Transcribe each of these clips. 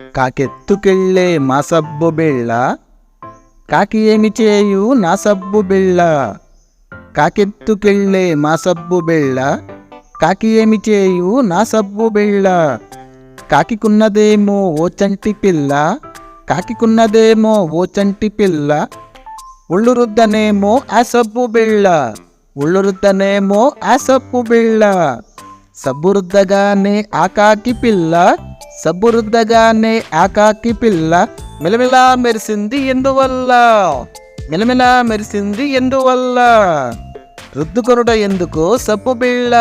కాకెత్తుకెళ్ళే మా సబ్బు బిళ్ళ. కాకి ఏమి చేయు నా సబ్బు బిళ్ళ. కాకెత్తుకెళ్ళే మా సబ్బు బిళ్ళ. కాకి ఏమి చేయు నా సబ్బు బిళ్ళ. కాకికున్నదేమో ఓ చంటి పిల్ల. కాకికున్నదేమో ఓ చంటి పిల్ల. ఒళ్ళు రుద్దనేమో ఆ సబ్బు బిళ్ళ. ఒళ్ళు రుద్దనేమో ఆ సబ్బు బిళ్ళ. సబ్బు రుద్దగానే ఆకాకి పిల్ల. సబ్బు రుద్దగానే ఆకాకి పిల్ల. మిలమిలా మెరిసింది ఎందువల్ల? మిలమిలా మెరిసింది ఎందువల్ల? రుద్దుకొరుట ఎందుకు సబ్బు బిళ్ళ.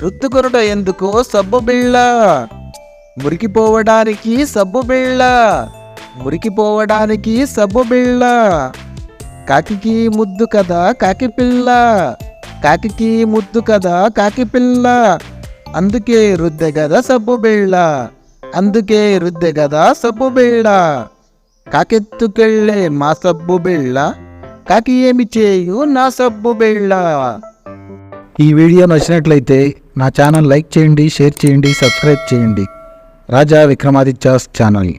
రుద్దుకొరుట ఎందుకు సబ్బు బిళ్ళ. మురికిపోవడానికి సబ్బు బిళ్ళ. మురికిపోవడానికి సబ్బు బిళ్ళ. కాకికి ముద్దు కదా కాకి పిల్ల. కాకికి ముద్దు కదా కాకి పిల్ల. అందుకే రుద్దె గదా సబ్బు బిళ్ళ అందుకే రుద్దె గదా సబ్బు బిళ్ళ కాకెత్తుకెళ్ళే మా సబ్బు బిళ్ళ కాకి ఏమి చేయు నా సబ్బు బిళ్ళ ఈ వీడియో నచ్చినట్లయితే నా ఛానల్ లైక్ చేయండి షేర్ చేయండి సబ్స్క్రైబ్ చేయండి. రాజా విక్రమాదిత్యాస్ ఛానల్.